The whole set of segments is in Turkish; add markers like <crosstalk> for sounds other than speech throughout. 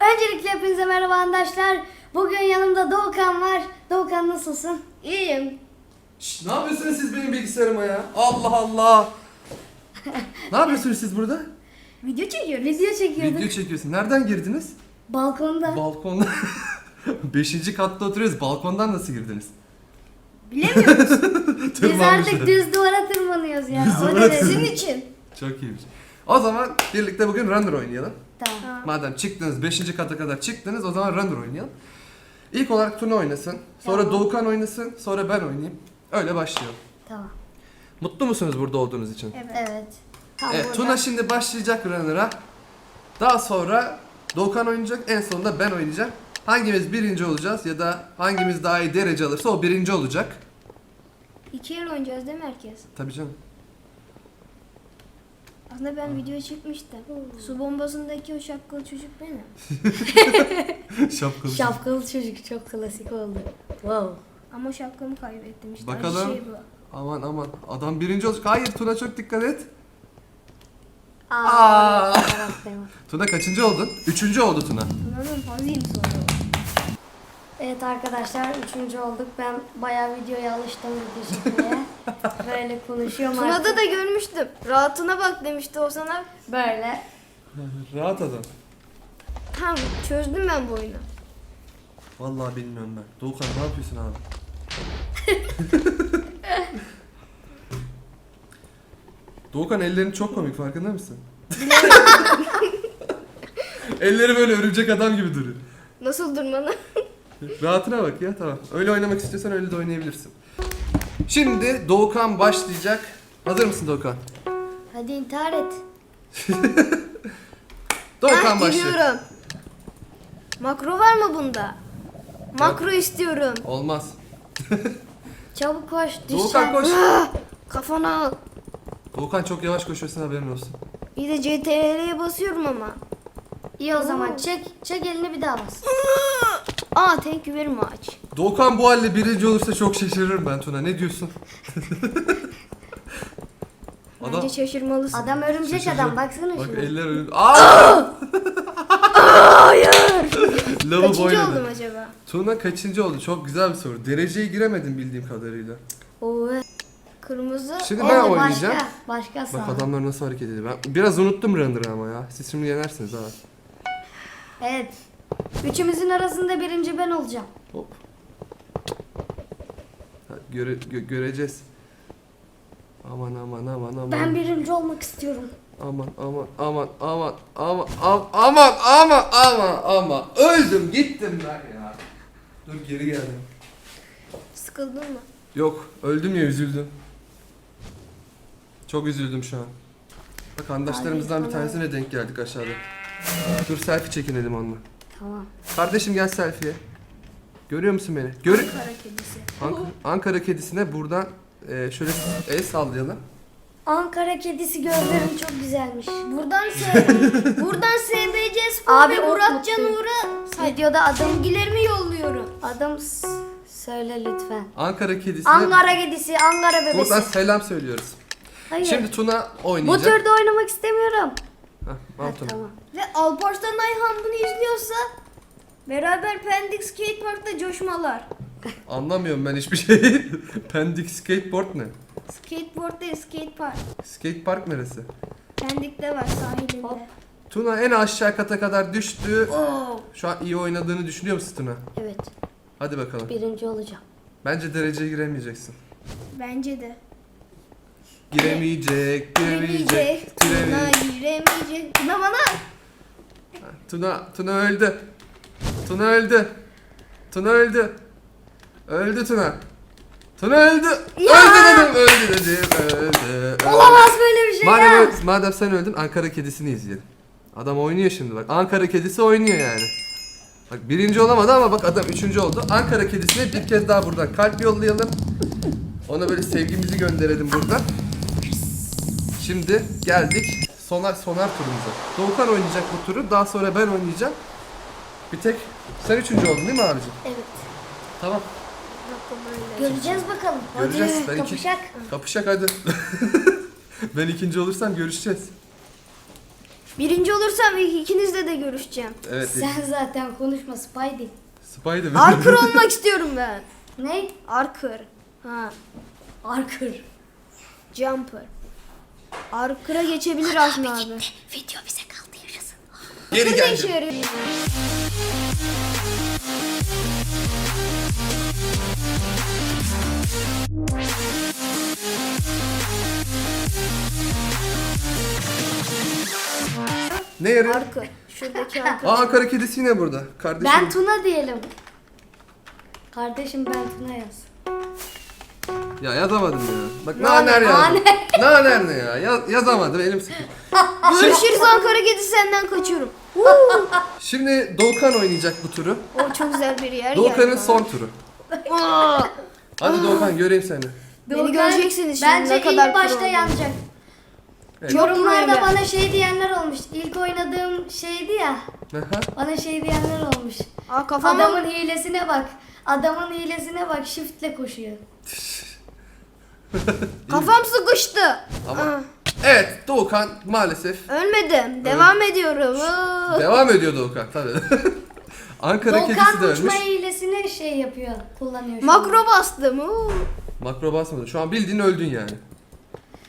Öncelikle hepinize merhaba arkadaşlar. Bugün yanımda Doğukan var. Doğukan nasılsın? İyiyim. Şşş, ne yapıyorsunuz siz benim bilgisayarıma ya? Allah Allah. <laughs> ne yapıyorsunuz siz burada? Video çekiyoruz. Video çekiyorduk. Video çekiyorsun. Nereden girdiniz? Balkonda. Balkondan. <laughs> Beşinci katta oturuyoruz. Balkondan nasıl girdiniz? Bilemiyorum. <laughs> Biz artık düz duvara tırmanıyoruz ya. Düz O derece. Sizin için. Çok iyiymiş. O zaman birlikte bugün Runner oynayalım. Tamam. Madem çıktınız 5. kata kadar çıktınız o zaman Runner oynayalım. İlk olarak Tuna oynasın. Sonra Tamam. Doğukan oynasın. Sonra ben oynayayım. Öyle başlayalım. Tamam. Mutlu musunuz burada olduğunuz için? Evet. Evet. Tam Evet, burada. Tuna şimdi başlayacak Runner'a. Daha sonra Doğukan oynayacak, en sonunda ben oynayacağım. Hangimiz birinci olacağız ya da hangimiz daha iyi derece alırsa o birinci olacak. İki yer oynayacağız değil mi herkes? Tabii canım. Aslında ben video çekmiştim. Su bombasındaki o şapkalı çocuk benim. <laughs> Şapkalı. Şapkalı çocuk çok klasik oldu. Wow. Ama şapkamı kaybettim işte. Bakalım. Şey bu. Aman aman adam birinci olacak. Hayır Tuna çok dikkat et. Aa. Tuna kaçıncı oldun? Üçüncü oldu Tuna. Tuna'nın fazlayım sonra. Evet arkadaşlar üçüncü olduk. Ben bayağı videoya alıştım video çekmeye. Böyle konuşuyorum Tuna'da artık. da görmüştüm. Rahatına bak demişti o sana. Böyle. Rahat adam. Tamam çözdüm ben bu oyunu. Vallahi bilmiyorum ben. Doğukan ne yapıyorsun abi? <laughs> Doğukan ellerin çok komik farkında mısın? <laughs> Elleri böyle örümcek adam gibi duruyor. Nasıl durmanı? Rahatına bak ya tamam. Öyle oynamak istiyorsan öyle de oynayabilirsin. Şimdi Doğukan başlayacak. Hazır mısın Doğukan? Hadi intihar et. <laughs> Doğukan başlıyor. giriyorum. Makro var mı bunda? Makro istiyorum. Olmaz. <laughs> Çabuk koş. Doğukan Düşeceksin. koş. Ah, Kafana al. Doğukan çok yavaş koşuyorsun haberin olsun. Bir de CTRL'ye basıyorum ama. İyi o zaman çek. Çek elini bir daha bas. Aa thank you very much. Doğukan bu halde birinci olursa çok şaşırırım ben Tuna. Ne diyorsun? <laughs> Adam, Bence şaşırmalısın. Adam örümcek Şaşıracak. adam baksana bak şuna. eller önünde. <laughs> Aa! Hayır. <laughs> Lavabo Kaçıncı oynadı. oldum acaba? Tuna kaçıncı oldu? Çok güzel bir soru. Dereceye giremedim bildiğim kadarıyla. Oo. Kırmızı. Şimdi ben oynayacağım. Başka, başka Bak adamlar nasıl hareket ediyor. Ben biraz unuttum Runner'ı ama ya. Siz şimdi yenersiniz ha. Evet. Üçümüzün arasında birinci ben olacağım. Hop. Ha, göre, gö- göreceğiz. Aman aman aman aman. Ben birinci olmak istiyorum. Aman aman aman aman aman aman aman aman aman aman öldüm gittim ben ya. Dur geri geldim. Sıkıldın mı? Yok öldüm ya üzüldüm. Çok üzüldüm şu an. Bak arkadaşlarımızdan bir tanesine denk geldik aşağıda. Dur selfie çekinelim onunla. Tamam. Kardeşim gel selfie'ye. Görüyor musun beni? Gör Kara kedisi. Ankara, Ankara kedisine buradan e, şöyle el sallayalım. Ankara kedisi gözlerin çok güzelmiş. Buradan S <laughs> Buradan SBC Spor Abi, Muratcan mutlu. Uğur'a Videoda adım sevgilerimi yolluyorum. adım s- söyle lütfen. Ankara kedisine Ankara kedisi, Ankara bebesi. buradan selam söylüyoruz. Hayır. Şimdi Tuna Bu oynayacak. türde oynamak istemiyorum. Heh, Ha, al Tuna. tamam. Ve Alparslan Ayhan bunu izliyorsa beraber Pendik Skate Park'ta coşmalar. Anlamıyorum ben hiçbir şeyi. <laughs> Pendik skateboard ne? Skateboard değil skate park. Skate park neresi? Pendik'te var sahilinde. Hop. Tuna en aşağı kata kadar düştü. Oo. Şu an iyi oynadığını düşünüyor musun Tuna? Evet. Hadi bakalım. Birinci olacağım. Bence dereceye giremeyeceksin. Bence de. Giremeyecek, giremeyecek. Giremeyecek. Tuna Giremeyecek. giremeyecek. Tuna bana. Tuna, Tuna öldü. Tuna öldü. Tuna öldü. Öldü Tuna. Tuna öldü. Öldü dedim, öldü dedim, öldü. öldü. Olamaz böyle bir şey Madem, ya. öyle- madem sen öldün Ankara kedisini izleyelim. Adam oynuyor şimdi bak. Ankara kedisi oynuyor yani. Bak birinci olamadı ama bak adam üçüncü oldu. Ankara kedisine bir kez daha buradan kalp yollayalım. Ona böyle sevgimizi gönderelim buradan. Şimdi geldik sonar sonar turumuza. Doğukan oynayacak bu turu. Daha sonra ben oynayacağım. Bir tek sen üçüncü oldun değil mi abicim? Evet. Tamam. Göreceğiz bakalım. Göreceğiz. Hadi Ben iki- kapışak. Kapışak hadi. <laughs> ben ikinci olursam görüşeceğiz. Birinci olursam ikinizle de görüşeceğim. Evet. Sen zaten konuşma Spidey. Spider-Man. Arker <laughs> olmak istiyorum ben. Ne? Arker. Ha. Arker. Jumper. Arker'a geçebilir aslında abi. Video bize kaldı yaşasın. Geri geldim. yarıyor? Ne yarıyor? Arker. Şuradaki Arker. Aa Ankara kedisi yine burada. Kardeşim. Ben Tuna diyelim. Kardeşim ben Tuna yaz. Ya yazamadım ya. Bak Nane, naner yazdım. nane. Naner ne ya? Yaz, yazamadım elim sıkı. <laughs> Görüşürüz Ankara kedisi senden kaçıyorum. <laughs> Şimdi Doğukan oynayacak bu turu. O çok güzel bir yer Doğukan'ın geldi son turu. <laughs> Hadi Doğukan göreyim seni. Beni göreceksiniz şimdi Bence ne kadar ilk başta yanacak. Evet. Yorumlarda bana şey diyenler olmuş. İlk oynadığım şeydi ya. Aha. Bana şey diyenler olmuş. Aa kafama Adamın hilesine bak. Adamın hilesine bak. Shiftle koşuyor. <laughs> kafam sıkıştı. Ama- Aa, Evet Doğukan maalesef ölmedim. Devam ediyorum. Aa. devam ediyor Doğukan tabii. <laughs> Ankara kedisi de Volkan ölmüş. uçma hilesini şey yapıyor. Kullanıyor. şu an. Makro bastım. Oo. Makro basmadı. Şu an bildiğin öldün yani.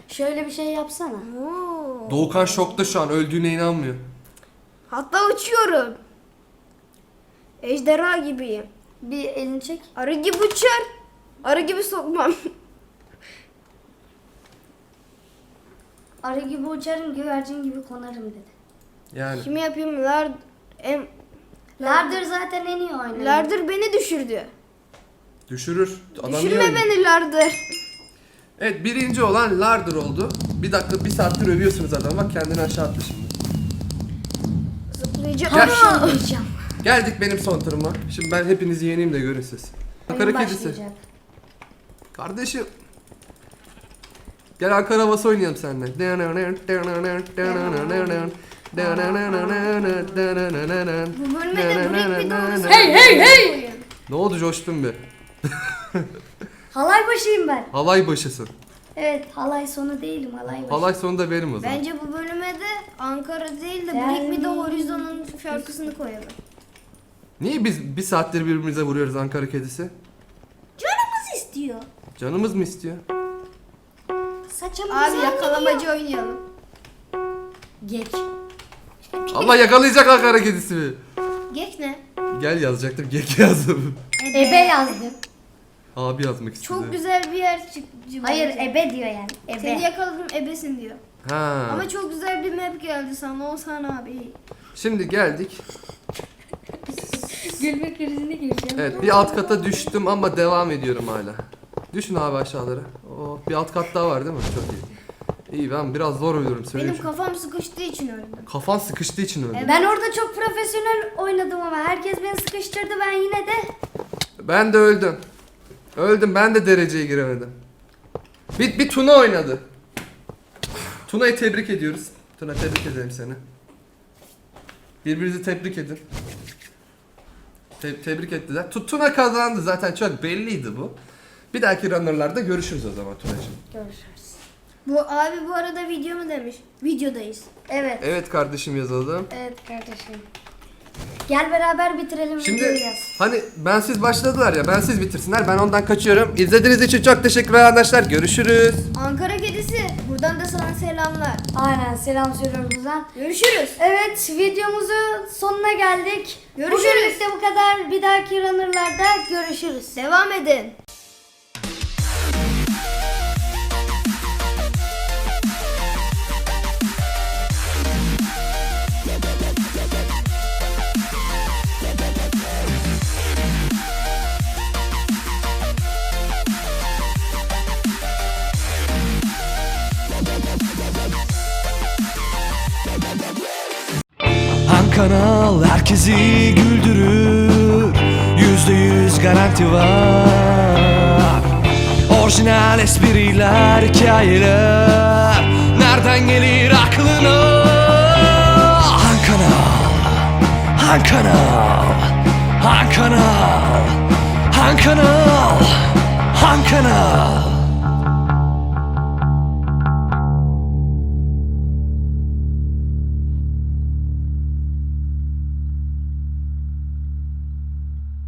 Şöyle bir şey yapsana. Oo. Doğukan şokta şu an öldüğüne inanmıyor. Hatta uçuyorum. Ejderha gibiyim. Bir elini çek. Arı gibi uçar. Arı gibi sokmam. <laughs> Arı gibi uçarım, güvercin gibi konarım dedi. Yani Kimi yapayım? Lard, em, Larder zaten en iyi oynuyor. Larder beni düşürdü. düşürür. Adam Düşürme beni Larder. Evet birinci olan Larder oldu. Bir dakika bir saattir övüyorsunuz adam bak kendini aşağı attı şimdi. Zıplayacağım. Diyeceğim. Geldik benim son turuma. Şimdi ben hepinizi yeneyim de görün siz. Oyun kedisi. başlayacak. Kardeşim. Gel Ankara havası oynayalım seninle. Bir. Hey, hey, hey! Ne oldu coştun be? Halay başıyım ben. Halay başısın. Evet, halay sonu değilim, halay başı. Halay sonunda benim o zaman. Bence bu bölüme de Ankara değil de Break Me The Horizon'un şarkısını koyalım. Niye biz bir saattir birbirimize vuruyoruz Ankara kedisi? Canımız istiyor. Canımız mı istiyor? Saçımı Abi yakalamacı oynayalım. Geç. Allah yakalayacak Ankara kedisi mi? Geç ne? Gel yazacaktım. Gek yazdım. Ebe yazdım. Abi yazmak istedi. Çok güzel bir yer çıktı. Hayır, bence. ebe diyor yani. Seni Ebe. yakaladım ebesin diyor. Ha. Ama çok güzel bir map geldi sana Oğuzhan abi. Şimdi geldik. <laughs> Gülme krizine gireceğim. Evet bir alt kata düştüm ama devam ediyorum hala. Düşün abi aşağılara. Oo, bir alt kat daha var değil mi? Çok iyi. İyi ben biraz zor ölüyorum söyleyeyim. Benim kafam sıkıştığı için öldüm. Kafan sıkıştığı için öldüm. Ben orada çok profesyonel oynadım ama herkes beni sıkıştırdı ben yine de Ben de öldüm. Öldüm ben de dereceye giremedim. Bir, bir Tuna oynadı. Tuna'yı tebrik ediyoruz. Tuna tebrik edelim seni. Birbirinizi tebrik edin. Te- tebrik ettiler. Tu- Tuna kazandı zaten çok belliydi bu. Bir dahaki runner'larda görüşürüz o zaman Tuna'cığım. görüşürüz. Bu abi bu arada video mu demiş? Videodayız. Evet. Evet kardeşim yazalım. Evet kardeşim. Gel beraber bitirelim Şimdi videoyu hani bensiz başladılar ya bensiz bitirsinler ben ondan kaçıyorum. İzlediğiniz için çok teşekkürler arkadaşlar. Görüşürüz. Ankara kedisi. Buradan da sana selamlar. Aynen selam söylüyorum buradan. Görüşürüz. Evet videomuzun sonuna geldik. Görüşürüz. Bugünlük de bu kadar. Bir dahaki runner'larda görüşürüz. Devam edin. Kanal herkesi güldürür. Yüzde yüz garanti var. Orijinal espriler, hikayeler. Nereden gelir aklına? Han kanal Han kanal Han kanal Han kanal Han kanal